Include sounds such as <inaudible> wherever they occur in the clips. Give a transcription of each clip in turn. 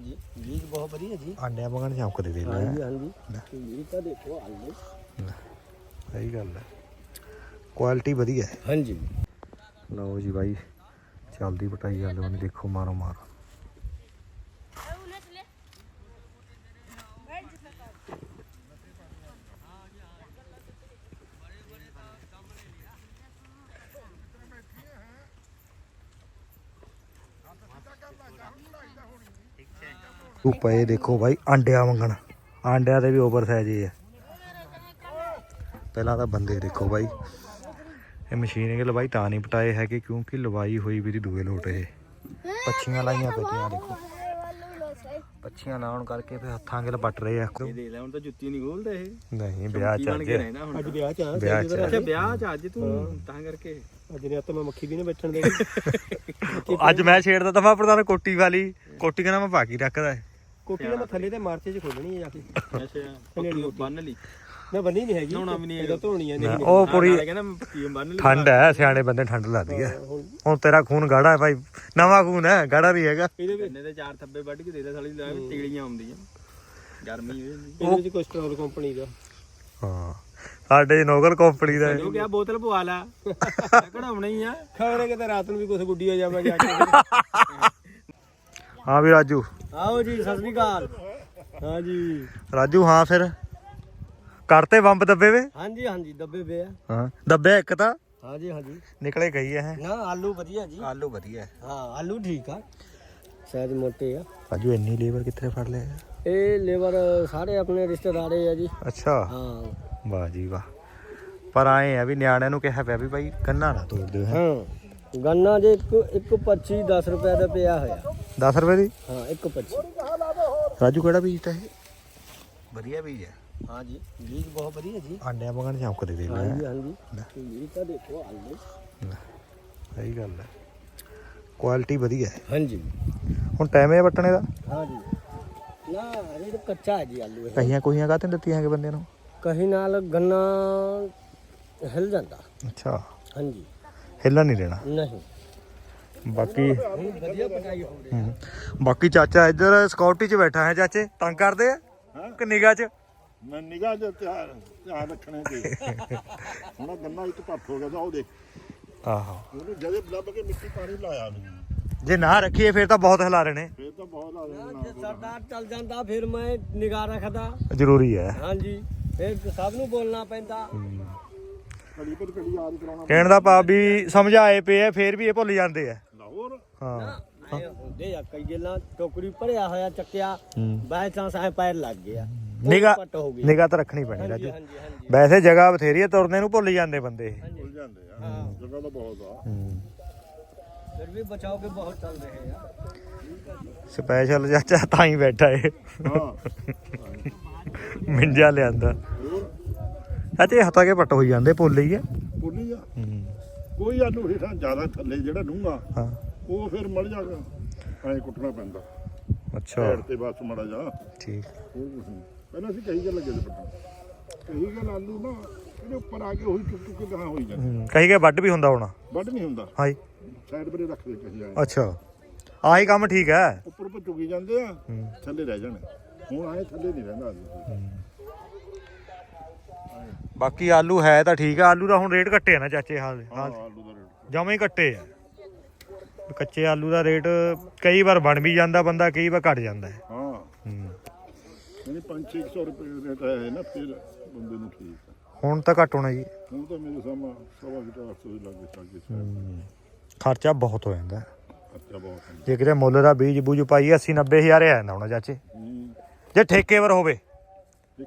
ਜੀ ਬੀਜ ਬਹੁਤ ਵਧੀਆ ਜੀ। ਆਂਡਿਆਂ ਵਾਂਗਣ ਚਮਕਦੇ ਦੇ ਲੈ ਹਾਂਜੀ ਹਾਂਜੀ। ਬੀਜ ਤਾਂ ਦੇਖੋ ਆਲੂ ਸਹੀ ਗੱਲ ਹੈ। ਕੁਆਲਿਟੀ ਵਧੀਆ ਹੈ। ਹਾਂਜੀ। ਲਓ ਜੀ ਬਾਈ ਚੱਲਦੀ ਪਟਾਈ ਆਲੂ ਨੇ ਦੇਖੋ ਮਾਰੋ ਮਾਰ ਉਹ ਪਏ ਦੇਖੋ ਬਾਈ ਆਂਡਿਆਂ ਮੰਗਣ ਆਂਡਿਆਂ ਦੇ ਵੀ ਓਵਰ ਸਾਈਜ਼ ਹੀ ਹੈ ਪਹਿਲਾਂ ਤਾਂ ਬੰਦੇ ਦੇਖੋ ਬਾਈ ਇਹ ਮਸ਼ੀਨ ਕੇ ਲਵਾਈ ਤਾਂ ਨਹੀਂ ਪਟਾਏ ਹੈਗੇ ਕਿਉਂਕਿ ਲਵਾਈ ਹੋਈ ਵੀ ਦੀ ਦੂਏ ਲੋਟ ਇਹ। ਪੱਛੀਆਂ ਲਾਈਆਂ ਪਈਆਂ ਦੇਖੋ। ਪੱਛੀਆਂ ਲਾਉਣ ਕਰਕੇ ਫਿਰ ਹੱਥਾਂ ਕੇ ਪੱਟ ਰਹੇ ਆ। ਦੇ ਲੈ ਹੁਣ ਤਾਂ ਜੁੱਤੀ ਨਹੀਂ ਖੋਲਦਾ ਇਹ। ਨਹੀਂ ਵਿਆਹ ਚ ਅੱਜ। ਅੱਜ ਵਿਆਹ ਚ ਆ ਵਿਆਹ ਚ ਅੱਛਾ ਵਿਆਹ ਚ ਅੱਜ ਤੂੰ ਤਾਂ ਕਰਕੇ। ਅੱਜ ਨੇ ਤਾਂ ਮੈਂ ਮੱਖੀ ਵੀ ਨਹੀਂ ਬੈਠਣ ਦੇਣੀ। ਅੱਜ ਮੈਂ ਛੇੜਦਾ ਤਾਂ ਮੈਂ ਪ੍ਰਧਾਨ ਕੋਟੀ ਵਾਲੀ ਕੋਟੀ ਕਹਿੰਦਾ ਮੈਂ ਬਾਕੀ ਰੱਖਦਾ ਹੈ। ਕੋਟੀ ਦਾ ਮੈਂ ਥੱਲੇ ਤੇ ਮਾਰਚੇ ਚ ਖੋਲਣੀ ਹੈ ਜਾ ਕੇ। ਅੱਛਾ ਪੱਕੀ ਬੰਨ ਲਈ। ਮੈਂ ਬੰਨੀ ਨਹੀਂ ਹੈਗੀ ਨਹਾਉਣਾ ਵੀ ਨਹੀਂ ਇਹਦਾ ਧੋਣੀ ਆ ਨਾ, ਨਹੀਂ ਉਹ ਪੂਰੀ ਨਾਲੇ ਕਹਿੰਦਾ ਮੈਂ ਪੱਕੀ ਬੰਨ ਲਈ। ਠੰਡ ਹੈ ਸਿਆਣੇ ਬੰਦੇ ਠੰਡ ਲੱਗਦੀ ਹੈ। ਹੁਣ ਤੇਰਾ ਖੂਨ ਗਾੜਾ ਹੈ ਭਾਈ ਨਵਾਂ ਖੂਨ ਹੈ ਗਾੜਾ ਨਹੀਂ ਹੈਗਾ। ਇਹਦੇ ਵਿੱਚ ਇਹਨੇ ਤੇ ਚਾਰ ਥੱਬੇ ਵੱਢ ਕੇ ਦੇ ਦੇ ਸਾਲੀ ਲੈ ਤੀੜੀਆਂ ਆਉਂਦੀਆਂ। ਗਰਮੀ ਹੋ ਇਹਦੇ ਵਿੱਚ ਕੋਸਟਰੋਲ ਕੰਪਨੀ ਦਾ। ਹਾਂ ਸਾਡੇ ਨੋਗਲ ਕੰਪਨੀ ਦਾ। ਹੈ। ਉਹ ਕਿਹਾ ਬੋਤਲ ਪਵਾ ਲਾ। ਕਢਾਉਣਾ ਹੀ ਆ। ਖਬਰੇ ਕਿਤੇ ਰਾਤ ਨੂੰ ਵੀ ਕੁਝ ਗੁੱਡੀ ਹੋ ਜਾਵਾਂ ਜਾ ਕੇ। ਹਾਂ ਵੀ ਰਾਜੂ। ਆਓ ਜੀ ਸਤਿ ਸ੍ਰੀ ਅਕਾਲ। ਹਾਂ ਜੀ ਰਾਜੂ ਹਾਂ ਫਿਰ। ਕਰਤੇ ਬੰਬ ਦੱਬੇ ਵੇ? ਹਾਂਜੀ ਹਾਂਜੀ ਦੱਬੇ ਆ। ਹਾਂ ਦੱਬੇ ਇੱਕ ਤਾਂ? ਹਾਂਜੀ ਹਾਂਜੀ। ਨਿਕਲੇ ਗਈ ਹੈ ਨਾ ਆਲੂ ਵਧੀਆ ਜੀ। ਆਲੂ ਵਧੀਆ। ਹਾਂ ਆਲੂ ਠੀਕ ਆ। ਸ਼ਾਇਦ ਮੋਟੇ ਆ। ਰਾਜੂ ਇੰਨੀ ਲੇਬਰ ਕਿੱਥੇ ਫੜ ਲਿਆ ਇਹ? ਲੇਬਰ ਸਾਰੇ ਆਪਣੇ ਰਿਸ਼ਤੇਦਾਰੇ ਆ ਜੀ। ਅੱਛਾ। ਹਾਂ। ਵਾਹ ਜੀ ਵਾਹ। ਪਰ ਆਏ ਆ ਵੀ ਨਿਆਣਿਆਂ ਨੂੰ ਕਿਹਾ ਪਿਆ ਵੀ ਭਾਈ ਕੰਨਾ ਨਾ ਤੋੜ ਦਿਓ ਹੈ। ਗੰਨਾ ਜੇ ਇੱਕ ਇੱਕ 25 10 ਰੁਪਏ ਦਾ ਪਿਆ ਹੋਇਆ। 10 ਰੁਪਏ ਦੀ? ਹਾਂ ਇੱਕ 25 ਰਾਜੂ ਕਿਹੜਾ ਬੀਜ ਤਾਂ ਇਹ? ਵਧੀਆ ਬੀਜ ਹੈ। ਹਾਂ ਜੀ ਬੀਜ ਬਹੁਤ ਵਧੀਆ ਜੀ। ਆਂਡਿਆਂ ਵਾਂਗਣ ਚਮਕਦੇ ਦੇ ਲੈ ਹਾਂਜੀ ਹਾਂਜੀ ਬੀਜ ਤਾਂ ਦੇਖੋ ਆਲੂ। ਸਹੀ ਗੱਲ ਹੈ। ਕੁਆਲਿਟੀ ਵਧੀਆ ਹੈ। ਹਾਂਜੀ ਹੁਣ ਟਾਈਮ ਹੈ ਵੱਟਣੇ ਦਾ? ਹਾਂ ਜੀ। ਨਾ ਇਹ ਤਾਂ ਕੱਚਾ ਹੈ ਜੀ ਆਲੂ ਇਹ। ਕਹੀਆਂ ਕੋਈਆਂ ਕਾਹਤੇ ਦਿੱਤੀਆਂ ਹੈਗੇ ਬੰਦਿਆਂ ਨੂੰ? ਕਹੀਂ ਨਾਲ ਗੰਨਾ ਹਿਲ ਜਾਂਦਾ। ਅੱਛਾ। ਹਾਂਜੀ ਹਿੱਲਣ ਨਹੀਂ ਦੇਣਾ? ਨਹੀਂ। ਬਾਕੀ ਹੋ। ਬਾਕੀ ਚਾਚਾ ਇੱਧਰ ਸਕਿਉਰਟੀ 'ਚ ਬੈਠਾ ਹੈ ਚਾਚੇ ਤੰਗ ਕਰਦੇ ਆ? ਕਿ ਨਿਗਾਹ 'ਚ? ਮੈਂ ਨਿਗਾਹ ਦੇ ਧਿਆਨ ਧਿਆਨ ਰੱਖਣੇ ਤੇ। <laughs> ਹੁਣ ਗੰਨਾ ਇੱਕ ਪੱਟ ਹੋ ਗਿਆ ਤਾਂ ਉਹ ਦੇਖ। ਆਹੋ। ਉਹਨੂੰ ਜਦੇ ਲੱਭ ਕੇ ਮਿੱਟੀ ਪਾਣੀ ਲਾਇਆ ਨਹੀਂ। ਜੇ ਨਾ ਰੱਖੀਏ ਫਿਰ ਤਾਂ ਬਹੁਤ ਹਿਲਾ ਰਹੇ ਨੇ। ਫੇਰ ਤਾਂ ਬਹੁਤ ਦੇਣਾ ਜੇ ਸਰਦਾਰ ਚੱਲ ਜਾਂਦਾ ਫਿਰ ਮੈਂ ਨਿਗਾਹ ਰੱਖਦਾ। ਜ਼ਰੂਰੀ ਹੈ। ਹਾਂਜੀ। ਫਿਰ ਸਭ ਨੂੰ ਬੋਲਣਾ ਪੈਂਦਾ। ਕੜੀ ਪਰ ਕੜੀ ਯਾਦ ਕਰਾਉਣਾ ਕਹਿਣ ਦਾ ਭਾਵ ਵੀ ਸਮਝਾਏ ਪਏ ਆ ਫਿਰ ਵੀ ਇਹ ਭੁੱਲ ਜਾਂਦੇ ਆ। ਹਾਂ। ਐਂ ਹੁੰਦੇ ਆ ਕਈ ਗੱਲਾਂ ਟੋਕਰੀ ਭਰਿਆ ਹੋਇਆ ਚੱਕਿਆ ਹੂੰ। ਬਾਈ ਚਾਂਸ ਐ ਪੈਰ ਲੱਗ ਗਿਆ। ਨਿਗਾਹ ਪੱਟ ਹੋ ਗਈ। ਨਿਗਾਹ ਤਾਂ ਰੱਖਣੀ ਪੈਣੀ ਰਾਜੂ। ਹਾਂਜੀ ਹਾਂਜੀ। ਵੈਸੇ ਜਗ੍ਹਾ ਬਥੇਰੀ ਹੈ ਤੁਰਨੇ ਨੂੰ ਭੁੱਲ ਜਾਂਦੇ ਬੰਦੇ ਇਹ। ਭੁੱਲ ਜਾਂਦੇ ਆ ਜਗ੍ਹਾ ਤਾਂ ਬਹੁਤ ਆ। ਹੂੰ। ਫਿਰ ਵੀ ਬਚਾਓ ਕੇ ਬਹੁਤ ਚੱਲ ਰਹੇ ਆ। ਸਪੈਸ਼ਲ ਚਾਚਾ ਤਾਂ ਹੀ ਬੈਠਾ ਏ। ਹਾਂ। ਮਿੰਜਾ ਲਿਆਂਦਾ। ਹੋਰ? ਚਾਚੇ ਹੱਥਾਂ ਕੇ ਪੱਟ ਹੋਈ ਜਾਂਦੇ ਭੁੱਲ ਹੀ ਆ। ਆ। ਹੂੰ। ਕੋਈ ਆਲੂ ਹੇਠਾਂ ਜ਼ਿਆਦਾ ਥੱਲੇ ਜਿਹੜਾ ਡੂੰਗਾ ਹਾਂ। ਉਹ ਫਿਰ ਮੜ ਜਾਗਾ। ਐ ਕੁੱਟਣਾ ਪੈਂਦਾ। ਅੱਛਾ। ਢੇੜ ਤੇ ਬਸ ਮੜਾ ਜਾ। ਠੀਕ। ਉਹ ਕੁਛ ਨੀ। ਪਹਿਲਾਂ ਅਸੀਂ ਕਹੀ ਗੱਲ ਲੱਗੇ ਤੇ ਪੱਟਣ। ਕਹੀ ਗੱਲ ਆਲੂ ਨਾ ਇਹਦੇ ਉੱਪਰ ਆ ਕੇ ਉਹੀ ਟੁੱਕ ਟੁੱਕ ਗਾਹਾਂ ਹੋਈ ਜਾਂਦੇ। ਹੂੰ ਕਹੀ ਗਏ ਵੱਡ ਵੀ ਹੁੰਦਾ ਹੋਣਾ। ਵੱਢ ਨਹੀਂ ਹੁੰਦਾ। ਹਾਂਜੀ। ਸਾਈਡ ਪਰੇ ਰੱਖਦੇ ਕਹੀ ਆਏ। ਅੱਛਾ। ਆਹੀ ਕੰਮ ਠੀਕ ਹੈ। ਉੱਪਰ ਉੱਪਰ ਚੁਗੀ ਜਾਂਦੇ ਆ। ਥੱਲੇ ਰਹਿ ਜਾਣੇ। ਹੁਣ ਆਏ ਥੱਲੇ ਨਹੀਂ ਰਹਿੰਦਾ ਆਲੂ। ਬਾਕੀ ਆਲੂ ਹੈ ਤਾਂ ਠੀਕ ਆ। ਆਲੂ ਦਾ ਹੁਣ ਰੇਟ ਘੱਟੇ ਆ ਨਾ ਚਾਚੇ ਹਾਲ ਹਾਂ ਹਾਲ ਆਲੂ ਦਾ ਰੇਟ ਜਮਾਂ ਹੀ ਘੱਟੇ ਆ। ਕੱਚੇ ਆਲੂ ਦਾ ਰੇਟ ਕਈ ਵਾਰ ਬਣ ਵੀ ਜਾਂਦਾ ਬੰਦਾ ਕਈ ਵਾਰ ਘਟ ਜਾਂਦਾ ਹੈ। ਹਾਂ। ਹੂੰ। ਯਾਨੀ 5-600 ਰੁਪਏ ਦਾ ਰੇਟ ਹੈ ਨਾ ਫਿਰ ਬੰਦੇ ਨੂੰ ਠੀਕ ਆ ਹੁਣ ਤਾਂ ਘੱਟ ਹੋਣਾ ਜੀ। ਹੁਣ ਤਾਂ ਮੇਰੇ ਸਾਹਮਣੇ ਸਵਾ ਕਿਤਾ 800 ਦੇ ਲੱਗੇ ਸਾਗੇ ਖਰਚਾ ਬਹੁਤ ਹੋ ਜਾਂਦਾ। ਹੈ। ਖਰਚਾ ਬਹੁਤ ਹੈ ਜੇ ਕਿਤੇ ਮੁੱਲ ਦਾ ਬੀਜ ਬੂਜ ਪਾਈ 80 90 ਹਜ਼ਾਰ ਆ ਜਾਂਦਾ ਹੋਣਾ ਚਾਚੇ। ਹੂੰ। ਜੇ ਠੇਕੇਵਰ ਹੋਵੇ।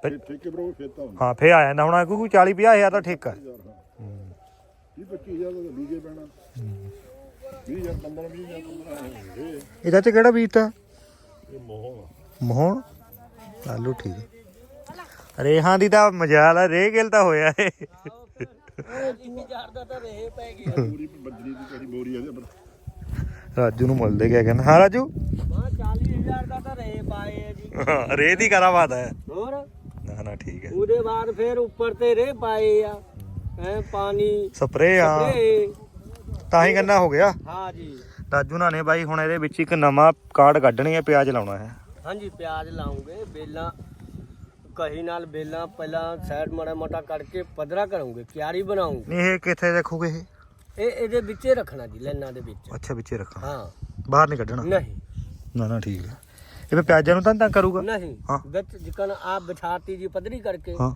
ਠੇਕੇ ਠੇਕੇ ਬਰੋ ਫਿਰ ਤਾਂ ਹੁੰਦਾ। ਹਾਂ ਫੇ ਆ ਜਾਂਦਾ ਹੋਣਾ ਕਿਉਂਕਿ 40 50 ਹਜ਼ਾਰ ਦਾ ਠੇਕਾ। ਹੈ। ਯਾਰ ਹਾਂ 20-25000 ਦਾ ਡੀਜੇ ਪੈਣਾ। 20000 15 20000 15 ਇਹ ਇਹ ਚਾਚੇ ਕਿਹੜਾ ਬੀਜ ਤਾ? ਇਹ ਮੋਹ ਆ। ਮੋਹਣ ਆਲੂ ਠੀਕ ਹੈ ਰੇਹਾਂ ਦੀ ਤਾਂ ਮਜਾਲ ਹੈ ਰੇ ਗਿਲ ਤਾਂ ਹੋਇਆ ਏ। ਜਿੰਨੀ ਝਾੜ ਦਾ ਤਾਂ ਰਹੇ ਪੈ ਗਿਆ ਪੂਰੀ ਬੱਜਰੀ ਦੀ ਤੇਰੀ ਬੋਰੀ ਆ ਇਹਦੇ ਪਰ ਰਾਜੂ ਨੂੰ ਮਿਲਦੇ ਕਿਆ ਕਹਿੰਦਾ? ਹਾਂ ਰਾਜੂ? ਮਾਂ 40000 ਦਾ ਤਾਂ ਰਹੇ ਪਾਏ ਆ ਜੀ। ਹਾਂ, ਰੇ ਦੀ ਕਰਾਵਾਤ ਹੈ। ਹੋਰ? ਨਾ ਨਾ ਠੀਕ ਹੈ। ਉਹਦੇ ਬਾਅਦ ਫਿਰ ਉੱਪਰ ਤੇ ਰੇ ਪਾਏ ਆ। ਐ ਪਾਣੀ ਸਪਰੇ ਆ ਸਪਰੇ ਤਾਂ ਹੀ ਗੰਨਾ ਹੋ ਗਿਆ। ਹਾਂ ਜੀ। ਰਾਜੂ ਨਾਲ ਨੇ ਬਾਈ ਹੁਣ ਇਹਦੇ ਵਿੱਚ ਇੱਕ ਨਵਾਂ ਕਾਰਡ ਕੱਢਣੀ ਹੈ ਪਿਆਜ਼ ਲਾਉਣਾ ਹੈ। ਹਾਂਜੀ ਪਿਆਜ਼ ਲਾਉਂਗੇ ਬੇਲਾਂ ਕਹੀ ਨਾਲ ਬੇਲਾਂ ਪਹਿਲਾਂ ਸਾਈਡ ਮਾੜਾ ਮੋਟਾ ਕਰਕੇ ਪਦਰਾ ਕਰਾਂਗੇ ਕਿਆਰੀ ਬਣਾਉਂਗੇ। ਨਹੀਂ ਇਹ ਕਿੱਥੇ ਰੱਖੋਗੇ ਇਹ? ਇਹ ਇਹਦੇ ਵਿੱਚੇ ਰੱਖਣਾ ਜੀ ਲੈਣਾ ਦੇ ਵਿੱਚ। ਅੱਛਾ ਵਿੱਚੇ ਰੱਖਾਂ ਹਾਂ। ਬਾਹਰ ਨਹੀਂ ਕੱਢਣਾ? ਨਹੀਂ। ਨਾ ਨਾ ਠੀਕ ਹੈ। ਇਹ ਮੈਂ ਪਿਆਜ਼ਾਂ ਨੂੰ ਤਾਂ ਤਾਂ ਕਰੂਗਾ? ਨਹੀਂ। ਹਾਂ। ਵਿੱਚ ਜਿਕਨ ਆਪ ਬਿਠਾਤੀ ਜੀ ਪਦਰੀ ਕਰਕੇ ਹਾਂ।